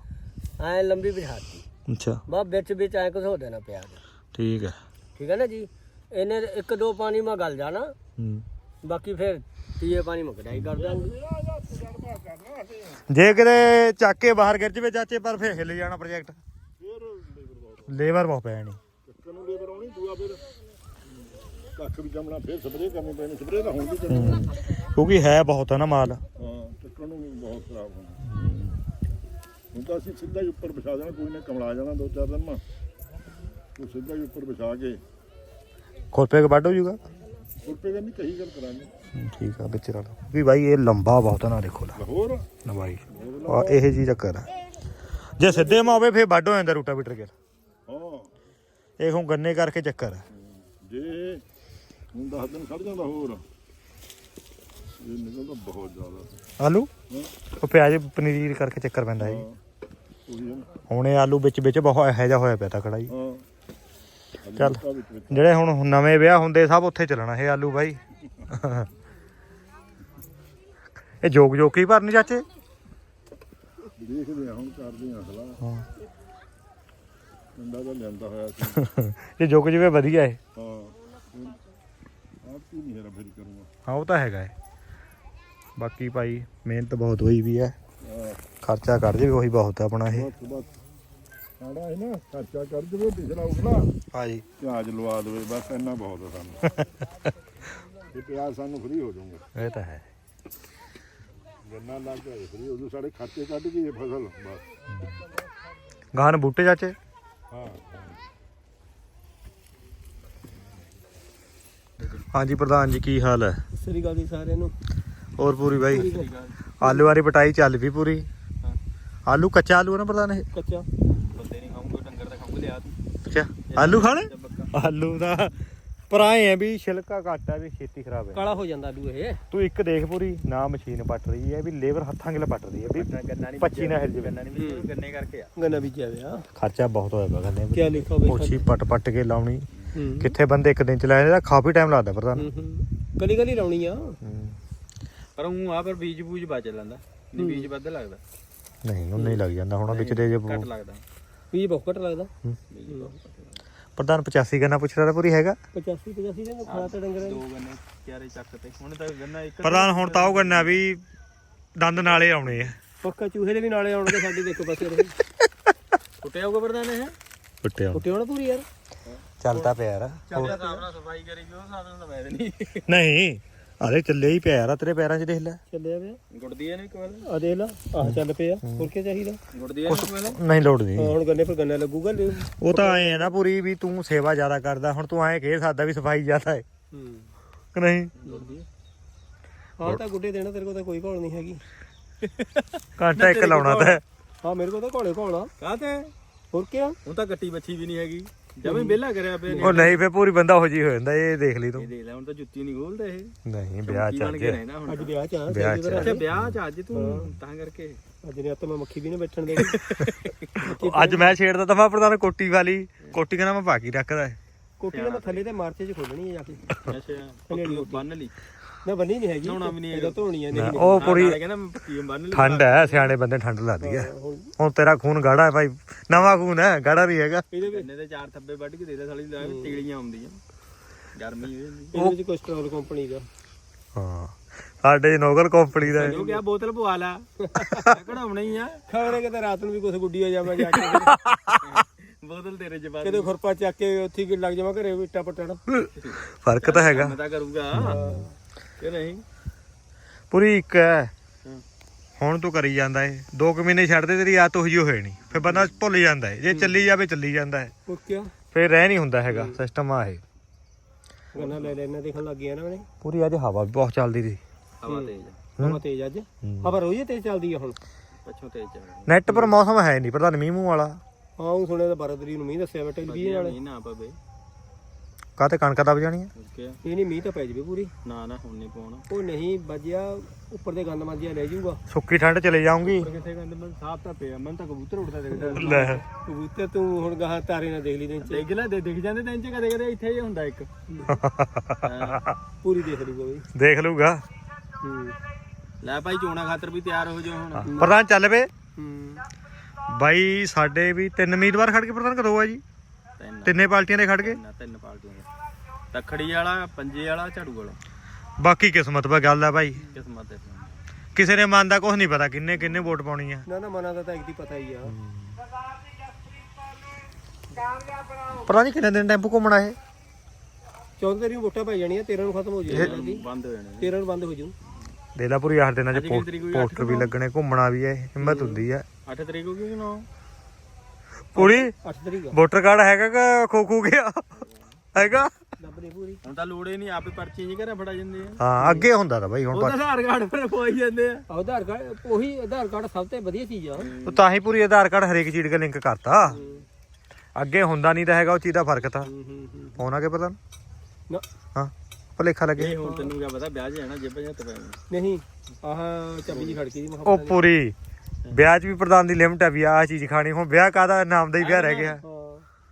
ਐ ਲੰਬੀ ਬਿਠਾਤੀ ਅੱਛਾ। ਬਸ ਵਿੱਚ ਵਿੱਚ ਐ ਕੁਝ ਹੋ ਦੇਣਾ ਪਿਆਜ਼। ਠੀਕ ਹੈ। ਠੀਕ ਹੈ ਨਾ ਜੀ? ਇਹਨੇ ਇੱਕ ਦੋ ਪਾਣੀ ਮਾ ਗਲ ਜਾਣਾ। ਹੂੰ। ਬਾਕੀ ਫਿਰ ਤੀਏ ਪਾਣੀ ਮਾ ਕਢਾਈ ਕਰ ਦਾਂਗੇ। ਜੇ ਕਿਤੇ ਚੱਕ ਕੇ ਬਾਹਰ ਗਿਰ ਜਵੇ ਚਾਚੇ ਪਰ ਫੇਰ ਹਿੱਲ ਜਾਣਾ ਪ੍ਰੋਜੈਕਟ ਫਿਰ ਲੇਬਰ ਬਹੁਤ ਲੇਬਰ ਬਹੁਤ ਪੈਣੀ ਚੱਕਰ ਨੂੰ ਲੇਬਰ ਆਉਣੀ ਦੂਆ ਫਿਰ ਕੱਖ ਵੀ ਜਮਣਾ ਫਿਰ ਸਪਰੇਅ ਕਰਨੀ ਪੈਣੀ। ਸਪਰੇਅ ਤਾਂ ਹੁਣ ਵੀ ਕਰਨੀ ਪੈਣੀ। ਕਿਉਂਕਿ ਹੈ ਬਹੁਤ ਹੈ ਨਾ ਮਾਲ। ਹਾਂ ਚੱਕਰ ਨੂੰ ਵੀ ਬਹੁਤ ਖਰਾਬ ਹੋਣਾ। ਹੁਣ ਤਾਂ ਅਸੀਂ ਸਿੱਧਾ ਹੀ ਉੱਪਰ ਵਿਛਾ ਦੇਣਾ ਕੋਈ ਨੇ ਕਮਲਾ ਜਾਣਾ ਦੋ ਚਾਰ ਦਿਨ ਮਾ। ਉਹ ਸਿੱਧਾ ਹੀ ਉੱਪਰ ਵਿਛਾ ਕੇ। ਵੱਢ ਹੋ ਜਾਊਗਾ ਖੁਰਪੇ ਕਰਨੀ ਕਹੀ ਗੱਲ ਕਰਾਂਗੇ। ਠੀਕ ਆ ਵਿੱਚ ਰਲ ਵੀ ਬਾਈ ਇਹ ਲੰਬਾ ਬਹੁਤ ਨਾ ਦੇਖੋ ਲਾ ਲਾਹੌਰ? ਲੰਬਾਈ ਆ ਇਹ ਜੀ ਚੱਕਰ ਹੈ ਜੇ ਸਿੱਧੇ ਮਾ ਹੋਵੇ ਫੇਰ ਵੱਢ ਹੋ ਜਾਂਦਾ ਰੂਟਾ ਬਿਟਰ ਕੇ। ਹਾਂ। ਇਹ ਹੁਣ ਗੰਨੇ ਕਰਕੇ ਚੱਕਰ ਹੈ ਜੇ ਹੁਣ 10 ਦਿਨ ਖੜ ਜਾਂਦਾ ਹੋਰ ਇਹ ਨਿਕਲਦਾ ਬਹੁਤ ਜ਼ਿਆਦਾ। ਆਲੂ? ਉਹ ਪਿਆਜ਼ ਪਨੀਰ ਕਰਕੇ ਚੱਕਰ ਪੈਂਦਾ ਜੀ। ਹੁਣ ਇਹ ਆਲੂ ਵਿੱਚ ਵਿੱਚ ਬਹੁਤ ਇਹੋ ਜਿਹਾ ਹੋਇਆ ਪਿਆ ਤਕੜਾ ਜੀ ਹਾਂ। ਚੱਲ। ਜਿਹੜੇ ਹੁਣ ਨਵੇਂ ਵਿਆਹ ਹੁੰਦੇ ਸਭ ਉੱਥੇ ਚੱਲਣਾ ਇਹ ਆਲੂ ਬਾਈ। ਇਹ ਜੋਗ ਜੋਗ ਕੀ ਭਰਨੀ ਚਾਚੇ? ਦੇਖਦੇ ਆ ਹੁਣ ਕਰਦੇ ਆ ਸਲਾਹ ਹਾਂ। ਪਿੰਡਾ ਦਾ ਲਿਆਂਦਾ ਹੋਇਆ ਸੀ। ਇਹ ਜੋਗ ਜਿਵੇਂ ਵਧੀਆ ਹੈ ਹਾਂ ਆਪ ਕੀ ਨਹੀਂ ਹੈਰਾ ਫੇਰੀ ਕਰੂੰਗਾ। ਹਾਂ ਉਹ ਤਾਂ ਹੈਗਾ ਹੈ ਬਾਕੀ ਭਾਈ ਮਿਹਨਤ ਬਹੁਤ ਹੋਈ ਵੀ ਹੈ। ਖਰਚਾ ਕਰ ਜੇ ਵੀ ਉਹੀ ਬਹੁਤ ਹੈ ਆਪਣਾ ਇਹ। ਬਸ ਬਸ ਸਾਡਾ ਹੈ ਨਾ ਖਰਚਾ ਕਰ ਦੇਵੇ ਪਿਛਲਾ ਉਗਲਾ ਹਾਂਜੀ। ਪਿਆਜ ਲਵਾ ਦੇਵੇ ਬਸ ਇੰਨਾ ਬਹੁਤ ਹੈ ਸਾਨੂੰ। <laughs> ਇਹ ਪਿਆਜ ਸਾਨੂੰ ਫ੍ਰੀ ਹੋ ਜਾਊਗਾ। ਇਹ ਤਾਂ ਹੈ। ਗੰਨਾ ਲੱਗ ਜਾਏ ਫ੍ਰੀ ਹੋ ਜੂ ਸਾਡੇ ਖਰਚੇ ਕੱਢ ਕੇ ਇਹ ਫਸਲ ਬਸ। ਗਾਨ ਬੂਟੇ ਚਾਚੇ? ਹਾਂ ਹਾਂਜੀ ਪ੍ਰਧਾਨ ਜੀ ਕੀ ਹਾਲ ਹੈ? ਸ੍ਰੀ ਅਕਾਲ ਜੀ ਸਾਰਿਆਂ ਨੂੰ। ਹੋਰ ਪੂਰੀ ਬਾਈ? ਆਲੂ ਵਾਲੀ ਪਟਾਈ ਚੱਲ ਵੀ ਪੂਰੀ? ਹਾਂ। ਆਲੂ ਕੱਚਾ ਆਲੂ ਹੈ ਨਾ ਪ੍ਰਧਾਨ ਇਹ? ਕੱਚਾ ਬੰਦੇ ਨਹੀਂ ਖਾਉਂਗੇ ਡੰਗਰ ਤਾਂ ਖਾਉਂਗੇ ਲਿਆ ਤੂੰ ਅੱਛਾ ਆਲੂ ਖਾਣੇ? ਆਲੂ ਦਾ ਪਰ ਆਏ ਆ ਵੀ ਛਿਲਕਾ ਘੱਟ ਹੈ ਵੀ ਛੇਤੀ ਖਰਾਬ ਹੈ ਕਾਲਾ ਹੋ ਜਾਂਦਾ ਆਲੂ ਇਹ। ਤੂੰ ਇੱਕ ਦੇਖ ਪੂਰੀ ਨਾ ਮਸ਼ੀਨ ਪੱਟ ਰਹੀ ਹੈ ਵੀ ਲੇਬਰ ਹੱਥਾਂ ਗਿਲ ਪੱਟ ਰਹੀ ਹੈ ਵੀ ਗੰਨਾ ਨਹੀਂ ਪੱਚੀ ਨਾ ਹਿਲ ਜਾਵੇ। ਗੰਨਾ ਨਹੀਂ ਵੀ ਗੰਨੇ ਕਰਕੇ ਆ। ਗੰਨਾ ਬੀਜਿਆ ਹੋਇਆ। ਖਰਚਾ ਬਹੁਤ ਹੋਇਆ ਪਿਆ ਗੰਨੇ ਕੀ ਲਿਖਾ ਹੋਵੇ ਪੋਛੀ ਪੱਟ ਪੱਟ ਕੇ ਲਾਉਣੀ। ਹੂੰ। ਕਿੱਥੇ ਬੰਦੇ ਇੱਕ ਦਿਨ ਚ ਲੈ ਜਾਂਦੇ ਕਾਫੀ ਟਾਈਮ ਲੱਗਦਾ ਪ੍ਰਧਾਨ। ਗਲੀ ਗਲੀ ਲਾਉਣੀ ਆ। ਹੂੰ। ਪਰ ਉਹ ਆ ਪਰ ਬੀਜ ਬੂਜ ਬਚ ਲੈਂਦਾ ਨਹੀਂ ਬੀਜ ਵੱਧ ਲੱਗਦਾ। ਨਹੀਂ ਉਹ ਨਹੀਂ ਲੱਗ ਜਾਂਦਾ ਹੁਣ ਵਿੱਚ ਦੇ ਜੇ ਘੱਟ ਲੱਗਦਾ। ਬੀਜ ਬਹੁਤ ਘੱਟ ਲੱਗਦਾ। ਪ੍ਰਧਾਨ 85 ਗੰਨਾ ਪੁੱਛ ਰਿਹਾ ਪੂਰੀ ਹੈਗਾ। 85 85 ਦੇ ਖਾ ਤੇ ਡੰਗਰ ਦੋ। ਗੰਨੇ ਕਿਆਰੇ ਚੱਕ ਤੇ। ਹੁਣ ਤਾਂ ਗੰਨਾ ਇੱਕ ਪ੍ਰਧਾਨ ਹੁਣ ਤਾਂ ਉਹ ਗੰਨਾ ਵੀ ਦੰਦ ਨਾਲੇ ਆਉਣੇ ਆ। ਪੱਕਾ ਚੂਹੇ ਦੇ ਵੀ ਨਾਲੇ ਆਉਣਗੇ ਸਾਡੇ ਦੇਖੋ ਪਾਸੇ ਰਹੇ ਕੁੱਟਿਆ ਹੋਊਗਾ ਪ੍ਰਧਾਨ ਇਹ? ਕੁੱਟਿਆ ਕੁੱਟੇ ਹੋਣਾ ਪੂਰੀ ਯਾਰ। ਚੱਲਦਾ ਪਿਆ ਯਾਰ। ਚੱਲ ਹਿਸਾਬ ਨਾਲ ਸਫ਼ਾਈ ਉਹ ਹਿਸਾਬ ਨਾਲ ਮੈਂ ਨਹੀਂ। ਨਹੀਂ। ਆਲੇ ਚੱਲੇ ਹੀ ਪਿਆ ਯਾਰ ਆਹ ਤੇਰੇ ਪੈਰਾਂ 'ਚ ਦੇਖ ਲੈ। ਚੱਲਿਆ ਪਿਆ ਐ ਆ ਦੇਖ ਲਾ ਆਹ ਚੱਲ ਪਿਆ ਹੋਰ ਕੀ ਚਾਹੀਦਾ? ਗੁੜਦੀ ਐ ਨਹੀਂ ਕੋਲ ਨਹੀਂ ਲੋੜਦੀ। ਹਾਂ, ਹੁਣ ਗੰਨੇ ਪਰ ਗੰਨਾ ਲੱਗੂਗਾ ਲੈ ਉਹ ਤਾਂ ਐ ਨਾ ਪੂਰੀ ਵੀ ਤੂੰ ਸੇਵਾ ਜ਼ਿਆਦਾ ਕਰਦਾ ਹੁਣ ਤੂੰ ਐਂ ਕਹਿ ਸਕਦਾ ਵੀ ਸਫ਼ਾਈ ਜ਼ਿਆਦਾ ਹੈ। ਹੂੰ। ਕਿ ਨਹੀਂ? ਹਾਂ ਤਾਂ ਗੁੱਡੇ ਦੇਣਾ ਤੇਰੇ ਕੋਲ ਤਾਂ ਕੋਈ ਘੋਲ ਨਹੀਂ ਹੈਗੀ। ਘੰਟਾ ਇੱਕ ਲਾਉਣਾ ਤਾਂ। ਹਾਂ ਮੇਰੇ ਕੋਲ ਤਾਂ ਘੋਲੇ ਘੋਲਾ ਕਾਹ ਤੇ ਹੋਰ ਕੀ ਆ ਹੁਣ ਤਾਂ ਕੱਟੀ ਬੱਚੀ ਵੀ ਨਹੀਂ ਹੈਗੀ। ਜਵੇਂ ਵਿਹਲਾ ਕਰਿਆ ਪਿਆ ਨੇ ਉਹ ਨਹੀਂ ਫੇ ਪੂਰੀ ਬੰਦਾ ਹੋ ਜੀ ਹੋ ਜਾਂਦਾ ਇਹ ਦੇਖ ਲਈ ਤੂੰ। ਇਹ ਦੇਖ ਲੈ ਹੁਣ ਤਾਂ ਜੁੱਤੀ ਨਹੀਂ ਖੋਲਦਾ ਇਹ। ਨਹੀਂ ਵਿਆਹ ਚੱਲ ਗਿਆ ਅੱਜ। ਵਿਆਹ ਚ ਆ ਵਿਆਹ ਚ ਅੱਛਾ ਵਿਆਹ ਚ ਅੱਜ ਤੂੰ ਤਾਂ ਕਰਕੇ। ਅੱਜ ਨੇ ਮੈਂ ਮੱਖੀ ਵੀ ਨੇ ਬੈਠਣ ਦੇਣੀ। ਅੱਜ ਮੈਂ ਛੇੜਦਾ ਤਾਂ ਮੈਂ ਪ੍ਰਧਾਨ ਕੋਟੀ ਵਾਲੀ। ਕੋਟੀ ਕਹਿੰਦਾ ਮੈਂ ਪਾ ਕੇ ਰੱਖਦਾ। ਕੋਟੀ ਨੇ ਮੈਂ ਥੱਲੇ ਤੇ ਮਾਰਚੇ ਚ ਖੋਲਣੀ ਹੈ ਜਾ ਕੇ। ਅੱਛਾ ਬੰਨ ਲਈ। ਨਾ ਬੰਨੀ ਨਹੀਂ ਹੈਗੀ ਧੋਣਾ ਵੀ ਨਹੀਂ ਇਹਦਾ ਧੋਣੀ ਹੈ ਨਾ, ਨਹੀਂ ਉਹ ਪੂਰੀ ਨਾਲੇ ਕਹਿੰਦਾ ਮੈਂ ਪੱਕੀ ਬੰਨ ਲਈ। ਠੰਡ ਹੈ ਸਿਆਣੇ ਬੰਦੇ ਠੰਡ ਲੱਗਦੀ ਹੈ। ਹੁਣ ਹੁਣ ਤੇਰਾ ਖੂਨ ਗਾੜਾ ਹੈ ਭਾਈ ਨਵਾਂ ਖੂਨ ਹੈ ਗਾੜਾ ਨਹੀਂ ਹੈਗਾ। ਇਹਦੇ ਵਿੱਚ ਗੰਨੇ ਦੇ ਚਾਰ ਥੱਬੇ ਵੱਢ ਕੇ ਦੇ ਦੇ ਸਾਲੀ ਲਾ ਕੇ ਤੀੜੀਆਂ ਆਉਂਦੀਆਂ। ਗਰਮੀ ਹੋ ਜਾਂਦੀ ਇਹਦੇ ਵਿੱਚ ਕੋਸਟਰੋਲ ਕੰਪਨੀ ਦਾ। ਹਾਂ ਸਾਡੇ ਨੋਗਲ ਕੰਪਨੀ ਦਾ ਹੈ। ਜੋ ਕਿਹਾ ਬੋਤਲ ਪਵਾ ਲਾ। ਕਢਾਉਣਾ ਹੀ ਆ। ਖਬਰੇ ਕਿਤੇ ਰਾਤ ਨੂੰ ਵੀ ਕੁਝ ਗੁੱਡੀ ਹੋ ਜਾਵਾਂ ਜਾ ਕੇ। ਬੋਤਲ ਤੇਰੇ ਜਵਾਬ ਕਿਤੇ ਖੁਰਪਾ ਚੱਕ ਕੇ ਉੱਥੇ ਹੀ ਲੱਗ ਜਾਵਾਂ ਘਰੇ ਇੱਟਾ ਪੱਟਣ। ਫ਼ਰਕ ਤਾਂ ਹੈਗਾ। ਮੈਂ ਤਾਂ ਕਰੂੰਗਾ। ਕਿ ਨਹੀਂ? ਪੂਰੀ ਇੱਕ ਹੈ। ਹੁਣ ਤੂੰ ਕਰੀ ਜਾਂਦਾ ਏ। ਦੋ ਕੁ ਮਹੀਨੇ ਛੱਡ ਦੇ ਤੇਰੀ ਆਦਤ ਉਹੀ ਹੋ ਜਾਣੀ ਫਿਰ ਬੰਦਾ ਭੁੱਲ ਜਾਂਦਾ ਏ। ਜੇ ਚੱਲੀ ਜਾਵੇ ਚੱਲੀ ਜਾਂਦਾ ਏ। ਉਹ ਕਿਆ ਫਿਰ ਰਹਿ ਨਹੀਂ ਹੁੰਦਾ ਹੈਗਾ ਸਿਸਟਮ ਆ ਇਹ। ਗੰਨਾ ਲੈ ਲੈਣਾ ਦੇਖਣ ਲੱਗ ਗਿਆ ਨਾ ਉਹਨੇ। ਪੂਰੀ ਅੱਜ ਹਵਾ ਵੀ ਬਹੁਤ ਚੱਲਦੀ ਸੀ ਹਵਾ ਤੇਜ਼ ਹਵਾ ਤੇਜ਼ ਅੱਜ? ਹਵਾ ਰੋਜ਼ ਹੀ ਤੇਜ਼ ਚੱਲਦੀ ਆ ਹੁਣ। ਪੱਛੋਂ ਤੇਜ਼ ਚੱਲ ਨੈਟ ਪਰ ਮੌਸਮ ਹੈ ਨਹੀਂ ਪ੍ਰਧਾਨ ਮੀਂਹ ਮੂੰਹ ਵਾਲਾ। ਹਾਂ ਉਹ ਸੁਣਿਆ ਤਾਂ 12 ਤਰੀਕ ਨੂੰ ਮੀਂਹ ਦੱਸਿਆ ਮੈਂ ਟੈਲੀਵਿਜ਼ਨ ਵਾਲੇ। ਨਹੀਂ ਨਾ ਪਵੇ। ਕਾਤੇ ਕਣਕ ਦਬ ਜਾਣੀ ਆ? ਓਕੇ। ਇਹ ਨਹੀਂ ਮੀਂਹ ਤਾਂ ਪੈ ਜਵੇ ਪੂਰੀ। ਨਾ ਨਾ ਹੁਣ ਨਹੀਂ ਪਾਉਣਾ। ਉਹ ਨਹੀਂ ਵੱਜਿਆ ਉੱਪਰ ਦੇ ਗੰਦ ਮੰਜਿਆ ਲੈ ਜਾਊਗਾ। ਸੁੱਕੀ ਠੰਡ ਚਲੇ ਜਾਊਂਗੀ। ਕਿੱਥੇ ਕਹਿੰਦੇ ਮੈਂ ਸਾਫ਼ ਤਾਂ ਪਿਆ ਮੈਂ ਤਾਂ ਕਬੂਤਰ ਉੱਡਦਾ ਦੇਖਦਾ। ਲੈ। ਕਬੂਤਰ ਤੂੰ ਹੁਣ ਗਾਹਾਂ ਤਾਰੇ ਨਾ ਦੇਖ ਲਈ ਦਿਨ ਚ। ਦੇਖ ਲੈ ਦੇ ਦਿਖ ਜਾਂਦੇ ਦਿਨ ਚ ਕਦੇ ਕਦੇ ਇੱਥੇ ਹੀ ਹੁੰਦਾ ਇੱਕ। ਹਾਂ। <laughs> ਪੂਰੀ ਦੇਖ ਲੂਗਾ ਬਈ। ਦੇਖ ਲੂਗਾ ਹੂੰ। ਲੈ ਭਾਈ ਚੋਣਾ ਖਾਤਰ ਵੀ ਤਿਆਰ ਹੋ ਜਾਓ ਹੁਣ। ਪ੍ਰਧਾਨ ਚੱਲ ਵੇ। ਹੂੰ। ਬਾਈ ਸਾਡੇ ਵੀ ਤਿੰਨ ਉਮੀਦਵਾਰ ਖੜ ਕੇ ਪ੍ਰਧਾਨ ਕਦੋਂ ਆ ਜੀ? ਤਿੰਨ। ਤਿੰਨੇ ਪਾਰਟੀਆਂ ਦੇ ਖੜ ਗਏ? ਤਿੰਨ ਦੇ। ਤਖੜੀ ਵਾਲਾ ਪੰਜੇ ਵਾਲਾ ਝਾੜੂ ਵਾਲਾ। ਬਾਕੀ ਕਿਸਮਤ ਪਾ ਗੱਲ ਆ ਭਾਈ। ਕਿਸਮਤ ਹੈ ਕਿਸੇ ਨੇ ਮਨ ਦਾ ਕੁਝ ਨਹੀਂ ਪਤਾ ਕਿੰਨੇ ਕਿੰਨੇ ਵੋਟ ਪਾਉਣੀ ਆ। ਨਾ ਨਾ ਮਨਾਂ ਦਾ ਤਾਂ ਇੱਕ ਦੀ ਪਤਾ ਹੀ ਆ। ਪਤਾ ਨਹੀਂ ਕਿੰਨੇ ਦਿਨ ਟੈਂਪੂ ਘੁੰਮਣਾ ਇਹ। 14 ਤਰੀਕ ਨੂੰ ਵੋਟਾਂ ਪੈ ਜਾਣੀਆਂ 13 ਨੂੰ ਖਤਮ ਹੋ ਜਾਏਗੀ ਬੰਦ ਹੋ ਜਾਣੇ। 13 ਨੂੰ ਬੰਦ ਹੋ ਜੂ ਦੇਲਾਪੁਰੀ ਆਠ ਦਿਨਾਂ ਚ ਪੋਸਟਰ ਵੀ ਲੱਗਣੇ ਘੁੰਮਣਾ ਵੀ ਹੈ ਹਿੰਮਤ ਹੁੰਦੀ ਆ। 8 ਤਰੀਕ ਹੋ ਗਈ ਕਿ ਨਾ? ਪੂਰੀ? 8 ਤਰੀਕ ਆ। ਵੋਟਰ ਕਾਰਡ ਹੈਗਾ ਕਿ ਖੋ ਖੋ ਗਿਆ? ਹੈਗਾ? ਲੱਭ ਨਹੀਂ ਪੂਰੀ। ਹੁਣ ਤਾਂ ਲੋੜ ਹੀ ਨਹੀਂ ਆਪੇ ਪਰਚੀ ਜੀ ਘਰੇ ਫੜਾ ਜਾਂਦੇ ਆ। ਹਾਂ ਅੱਗੇ ਹੁੰਦਾ ਤਾਂ ਬਾਈ ਹੁਣ ਉਹ ਤਾਂ ਆਧਾਰ ਕਾਰਡ ਪਰ ਪਵਾਈ ਜਾਂਦੇ ਆ। ਆਹ ਆਧਾਰ ਕਾਰਡ ਉਹੀ ਆਧਾਰ ਕਾਰਡ ਸਭ ਤੋਂ ਵਧੀਆ ਚੀਜ਼ ਆ। ਪਰ ਤਾਂ ਹੀ ਪੂਰੀ ਆਧਾਰ ਕਾਰਡ ਹਰੇਕ ਚੀਜ਼ ਦਾ ਲਿੰਕ ਕਰਤਾ। ਹੂੰ ਅੱਗੇ ਹੁੰਦਾ ਨਹੀਂ ਤਾਂ ਹੈਗਾ ਉਹ ਚੀਜ਼ ਦਾ ਫ਼ਰਕ ਤਾਂ। ਹੂੰ ਹੂੰ ਹੋਣਾ ਕਿ ਪਤਾ ਨਾ। ਹਾਂ ਭਲੇਖਾ ਲੱਗੇ। ਇਹ ਹੁਣ ਤੈਨੂੰ ਕਿਆ ਪਤਾ ਵਿਆਹ 'ਚ ਜਾਣਾ ਜੇਬਾਂ 'ਚ ਹੱਥ ਪੈਣੇ। ਨਹੀਂ ਆਹ ਚਾਬੀ ਜੀ ਖੜਕੀ ਦੀ ਉਹ ਮੁਹੱਬਤ ਪੂਰੀ। ਵਿਆਹ 'ਚ ਵੀ ਪ੍ਰਧਾਨ ਦੀ ਲਿਮਟ ਆ ਵੀ ਆਹ ਚੀਜ਼ ਖਾਣੀ ਹੁਣ ਵਿਆਹ ਕਾਦਾ ਨਾਮ ਦਾ ਹੀ ਵਿਆਹ ਰਹਿ ਗਿਆ। ਹਾਂ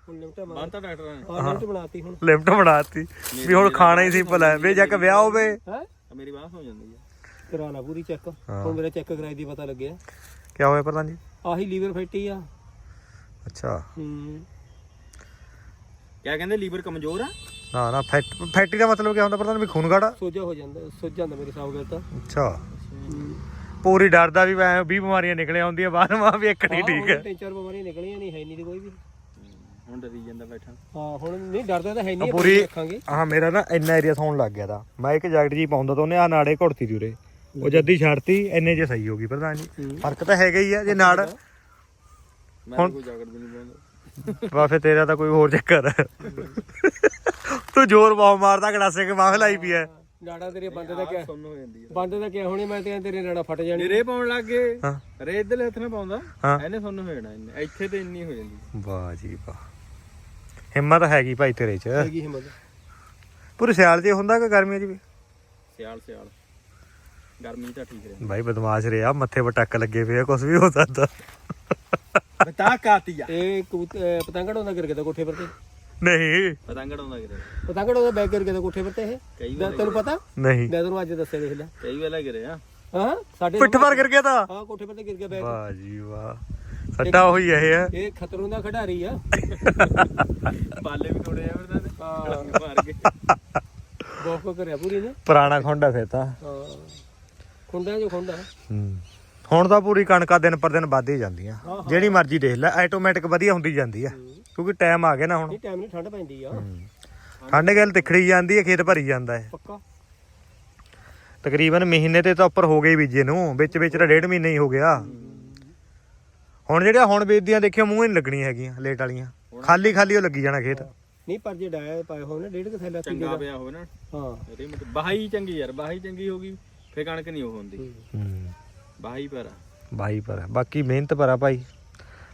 ਹੁਣ ਲਿਮਟਾ ਮਾਰ ਬੰਦ ਤਾਂ ਡਾਕਟਰਾਂ ਨੇ ਹਾਂ ਲਿਮਟ ਬਣਾਤੀ ਹੁਣ। ਲਿਮਟ ਬਣਾਤੀ। ਵੀ ਹੁਣ ਖਾਣਾ ਹੀ ਸਿੰਪਲ ਹੈ ਵੇ ਜਾ ਕੇ ਵਿਆਹ ਹੋਵੇ। ਹੈ? ਮੇਰੀ ਬਾਤ ਹੋ ਜਾਂਦੀ ਆ। ਕਰਾ ਲਾ ਪੂਰੀ ਚੈੱਕ ਹਾਂ। ਹੁਣ ਮੇਰਾ ਚੈੱਕ ਕਰਾਈ ਦੀ ਪਤਾ ਲੱਗਿਆ। ਕੀ ਹੋਇਆ ਪ੍ਰਧਾਨ ਜੀ? ਆਹੀ ਲੀਵਰ ਫੈਟੀ ਆ। ਅੱਛਾ। ਹੂੰ। ਕਿਆ ਕਹਿੰਦੇ ਲੀਵਰ ਕਮਜ਼ੋਰ ਆ? ਨਾ ਨਾ ਫੈਟ ਫੈਟੀ ਦਾ ਮਤਲਬ ਕੀ ਹੁੰਦਾ ਪ੍ਰਧਾਨ ਵੀ ਖੂਨ ਗਾੜਾ? ਸੋਜਾ ਹੋ ਜਾਂਦਾ ਸੁੱਜ ਜਾਂਦਾ ਮੇਰੇ ਹਿਸਾਬ ਨਾਲ ਤਾਂ। ਅੱਛਾ। ਹੂੰ। ਪੂਰੀ ਡਰਦਾ ਵੀ ਮੈਂ 20 ਬਿਮਾਰੀਆਂ ਨਿਕਲੇ ਆਉਂਦੀਆਂ ਬਾਅਦ ਮਾ ਵੀ ਇੱਕ ਨਹੀਂ ਹਾਂ, ਠੀਕ। ਹੁਣ ਹੈ ਤਿੰਨ ਚਾਰ ਬਿਮਾਰੀਆਂ ਨਿਕਲੀਆਂ ਨਹੀਂ ਹੈ ਨਹੀਂ ਦੀ ਕੋਈ ਵੀ। ਹੁਣ ਡਰੀ ਜਾਂਦਾ ਬੈਠਾ ਹਾਂ ਹੁਣ ਨਹੀਂ ਡਰਦਾ ਤਾਂ ਹੈ ਨਹੀਂ ਪੂਰੀ ਰੱਖਾਂਗੇ। ਆਹ ਮੇਰਾ ਨਾ ਇੰਨਾ ਏਰੀਆ ਸੌਣ ਲੱਗ ਗਿਆ ਦਾ ਮੈਂ ਇੱਕ ਜੈਕਟ ਜੀ ਪਾਉਂਦਾ ਤਾਂ ਉਹਨੇ ਆ ਨਾੜੇ ਘੁੜਤੀ ਦੀ ਉਰੇ। ਉਹ ਜੱਦੀ ਛੱਡਤੀ ਇੰਨੇ ਚ ਸਹੀ ਹੋ ਗਈ ਪ੍ਰਧਾਨ ਜੀ। ਹੂੰ। ਫ਼ਰਕ ਤਾਂ ਹੈਗਾ ਹੀ ਆ ਜੇ ਨਾੜ ਮੈਂ ਤਾਂ ਕੋਈ ਜਾਗੜ ਵੀ ਨਹੀਂ ਪਾਉਂਦਾ। ਵਾ ਫਿਰ ਤੇਰਾ ਤਾਂ ਕੋਈ ਹੋਰ ਚੱਕਰ। ਹੈ ਤੂੰ ਜ਼ੋਰ ਬਹੁਤ ਮਾਰਦਾ ਗੜਾਸੇ ਕੇ ਮਾਹ ਲਾਈ ਪਈ ਐ। ਨਾੜਾ ਤੇਰੇ ਬੰਦੇ ਦਾ ਕਿਆ ਸੁੰਨ ਹੋ ਜਾਂਦੀ ਆ। ਬੰਦੇ ਦਾ ਕਿਆ ਹੋਣੀ ਮੈਂ ਤੇ ਤੇਰੇ ਨਾੜਾ ਫਟ ਜਾਣੀ ਮੇਰੇ ਪਾਉਣ ਲੱਗ ਗਏ। ਹਾਂ। ਰੇ ਇਧਰਲੇ ਹੱਥ ਨਾਲ ਪਾਉਂਦਾ। ਹਾਂ। ਇਹਨੇ ਸੁੰਨ ਹੋ ਜਾਣਾ ਇਹਨੇ। ਇੱਥੇ ਤੇ ਇੰਨੀ ਹੋ ਜਾਂਦੀ। ਵਾਹ ਜੀ ਵਾਹ। ਹਿੰਮਤ ਹੈਗੀ ਭਾਈ ਤੇਰੇ ਚ। ਹੈਗੀ ਹਿੰਮਤ। ਪੂਰੀ ਸਿਆਲ 'ਚ ਹੁੰਦਾ ਕਿ ਗਰਮੀਆਂ 'ਚ ਵੀ? ਸਿਆਲ ਸਿਆਲ। ਗਰਮੀ ਤਾਂ ਠੀਕ ਰਹਿੰਦੀ। ਭਾਈ ਬਦਮਾਸ਼ ਰਿਹਾ ਮੱਥੇ 'ਤੇ ਟੱਕ ਲੱਗੇ ਪਏ ਕੁਝ ਵੀ ਹੋ ਸਕਦਾ। ਬਤਾ ਕਾਤੀ ਆ। ਇਹ ਕਬੂਤ- ਅਹ ਪਤੰਗੜ ਹੁੰਦਾ ਗਿਰ ਗਿਆ ਤਾ ਕੋਠੇ ਪਰ ਤੇ। ਨਹੀਂ। ਪਤੰਗੜ ਹੁੰਦਾ ਕਿਤੇ ਪਤੰਗੜ ਉਹਦਾ ਬੈਗ ਗਿਰ ਗਿਆ ਤਾ ਕੋਠੇ ਪਰ ਤੇ ਇਹ। ਕਈ ਵਾਰ ਤੈਨੂੰ ਪਤਾ? ਨਹੀਂ। ਮੈਂ ਤੈਨੂੰ ਅੱਜ ਦੱਸਿਆ ਦੇਖ ਲੈ। ਕਈ ਵੇਲਾ ਗਿਰਿਆ। ਹਾਂ ਸਾਡੇ ਪਿੱਠ ਪਰ ਗਿਰ ਗਿਆ ਤਾਂ। ਹਾਂ ਕੋਠੇ ਪਰ ਤੇ ਗਿਰ ਗਿਆ ਬੈਗ ਵਾਹ ਜੀ ਵਾਹ। ਸੱਟਾ ਹੋਈ ਇਹ ਹੈ ਇਹ ਖਤਰੋਂ ਦਾ ਖਿਡਾਰੀ ਆ। <laughs> ਬਾਲੇ ਵੀ ਥੋੜੇ ਆ ਤਾਂ ਹਾਂ। ਮਾਰ ਕੇ। ਕੋ ਕਰਿਆ ਪੂਰੀ ਨੇ। ਪੁਰਾਣਾ ਖੁੰਡਾ ਫਿਰ ਤਾਂ। ਹਾਂ। ਖੁੰਡਾ ਜੋ ਖੁੰਡਾ ਹੂੰ। ਹੁਣ ਤਾਂ ਪੂਰੀ ਕਣਕਾਂ ਦਿਨ ਪਰ ਦਿਨ ਵੱਧ ਹੀ ਜਾਂਦੀਆਂ ਜਿਹੜੀ ਮਰਜ਼ੀ ਦੇਖ ਲੈ ਆਟੋਮੈਟਿਕ ਵਧੀਆ ਹੁੰਦੀ ਜਾਂਦੀ ਆ। ਕਿਉਂਕਿ ਟਾਈਮ ਆ ਗਿਆ ਨਾ ਹੁਣ। ਨਹੀਂ ਟਾਈਮ ਨਹੀਂ ਠੰਡ ਪੈਂਦੀ ਆ। ਠੰਡ ਗੱਲ ਤਿਖੜੀ ਜਾਂਦੀ ਹੈ ਖੇਤ ਭਰੀ ਜਾਂਦਾ ਹੈ ਪੱਕਾ। ਤਕਰੀਬਨ ਮਹੀਨੇ ਤੇ ਤਾਂ ਉੱਪਰ ਹੋ ਗਏ ਬੀਜੇ ਨੂੰ ਵਿੱਚ ਵਿੱਚ ਤਾਂ ਡੇਢ ਮਹੀਨਾ ਹੀ ਹੋ ਗਿਆ। ਹੁਣ ਜਿਹੜੀਆਂ ਹੁਣ ਬੀਜਦੀਆਂ ਦੇਖਿਓ ਮੂੰਹ ਹੀ ਨਹੀਂ ਲੱਗਣੀਆਂ ਹੈਗੀਆਂ ਲੇਟ ਵਾਲੀਆਂ। ਖਾਲੀ ਖਾਲੀ ਉਹ ਲੱਗੀ ਜਾਣਾ ਖੇਤ। ਨਹੀਂ ਪਰ ਜੇ ਡਾਇਆ ਪਾਏ ਹੋਣ ਨਾ ਡੇਢ ਕੁ ਥੈਲਾ ਚੰਗਾ ਦਾ ਪਿਆ ਹੋਵੇ ਨਾ। ਹਾਂ। ਇਹਦੇ ਮਤਲਬ ਬਾਹੀ ਚੰਗੀ ਯਾਰ ਬਾਹੀ ਚੰਗੀ ਹੋ ਗਈ ਫੇਰ ਕਣਕ ਨਹੀਂ ਉਹ ਹੁੰਦੀ। ਹੂੰ। ਬਾਹੀ ਪਰ ਆ। ਬਾਈ ਪਰ ਆ। ਬਾਕੀ ਮਿਹਨਤ ਪਰ ਆ ਭਾਈ।